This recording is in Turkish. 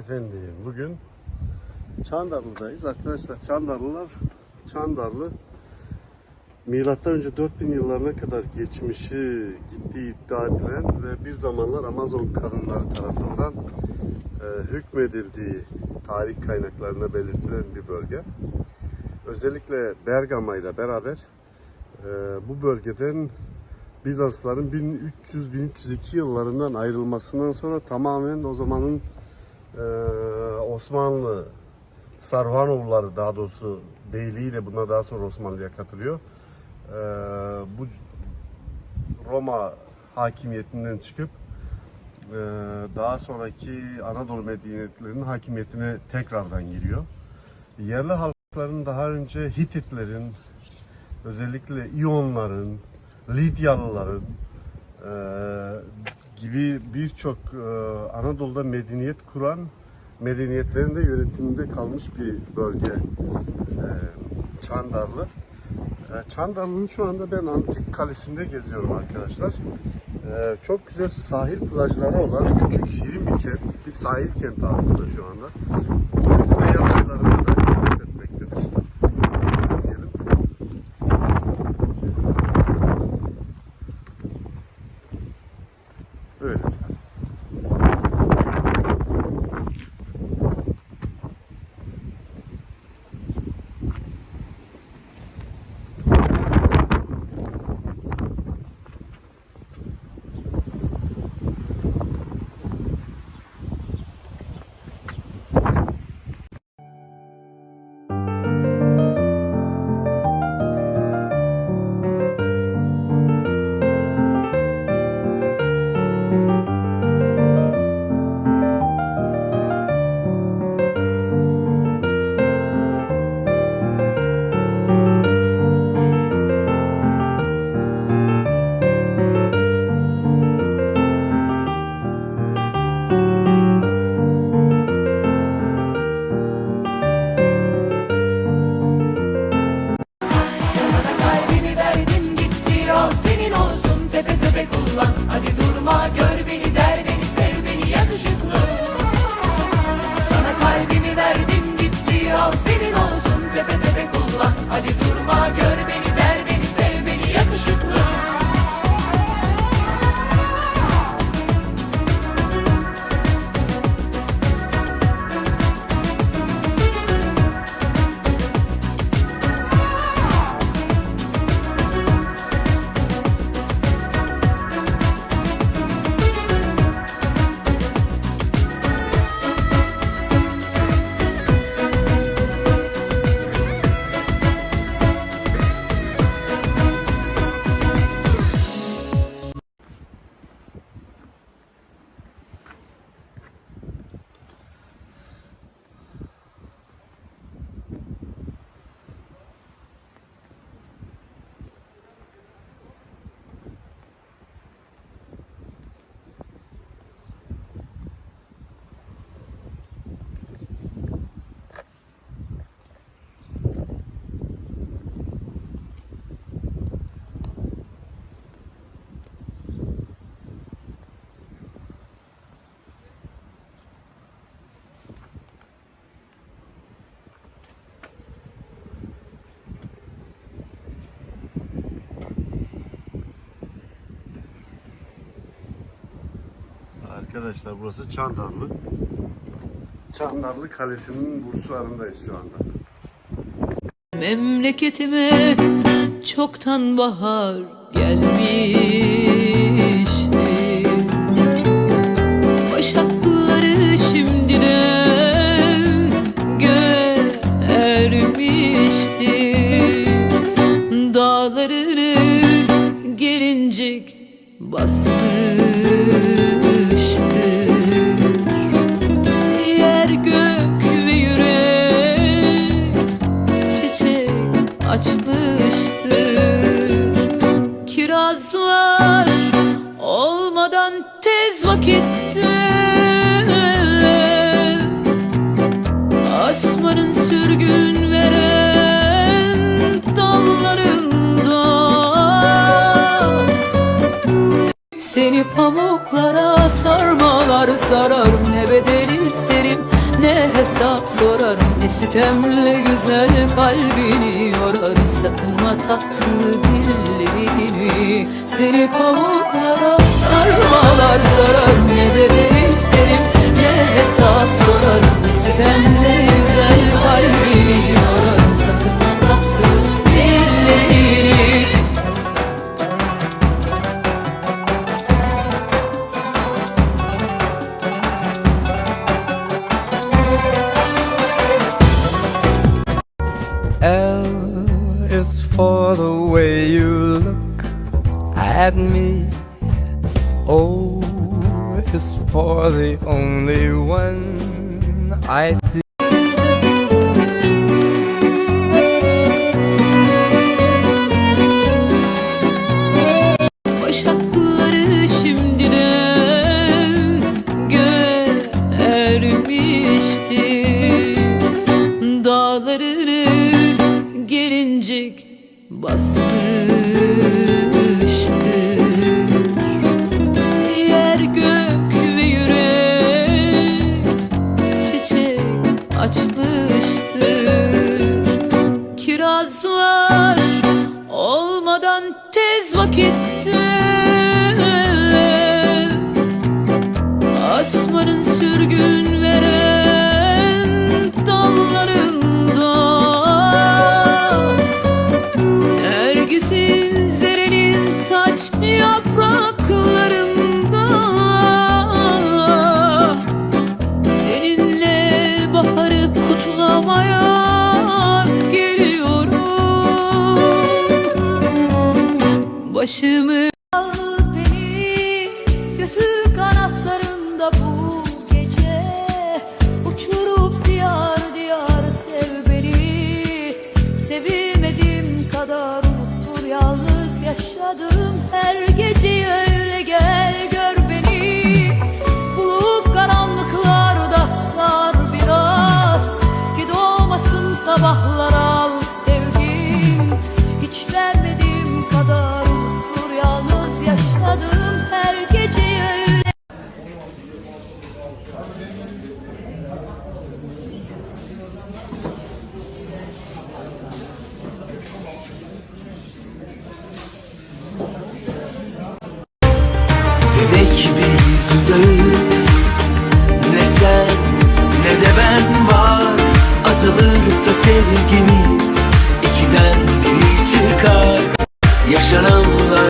Efendim bugün Çandarlı'dayız. Arkadaşlar Çandarlılar Çandarlı Milattan önce 4000 yıllarına kadar geçmişi gittiği iddia edilen ve bir zamanlar Amazon kadınları tarafından e, hükmedildiği tarih kaynaklarına belirtilen bir bölge. Özellikle Bergama ile beraber e, bu bölgeden Bizansların 1300-1302 yıllarından ayrılmasından sonra tamamen o zamanın e, Osmanlı Sarhanoğulları daha doğrusu beyliği de buna daha sonra Osmanlı'ya katılıyor. E, bu Roma hakimiyetinden çıkıp e, daha sonraki Anadolu medeniyetlerinin hakimiyetine tekrardan giriyor. Yerli halkların daha önce Hititlerin, özellikle İyonların, Lidyalıların e, gibi birçok e, Anadolu'da medeniyet kuran medeniyetlerin de yönetiminde kalmış bir bölge e, Çandarlı. E, Çandarlı'nın şu anda ben antik kalesinde geziyorum arkadaşlar. E, çok güzel sahil plajları olan küçük şirin bir kent, bir sahil kenti aslında şu anda. Turizme yaz Arkadaşlar burası Çandarlı. Çandarlı Kalesi'nin burçlarındayız şu anda. Memleketime çoktan bahar gelmişti Başakları göğe ermişti Dağlarını gelincik basmıştır Seni pamuklara sarmalar sararım ne bedel isterim hesap sorarım. Ne sitemle güzel kalbini yorarım Sakınma tatlı dillerini. Seni pamuklara sarmalar sararım Ne bedel isterim ne hesap sorarım. Ne sitemle güzel you look at me. oh, it's for the only one I see. Tez vakitte Asmanın Başımı Al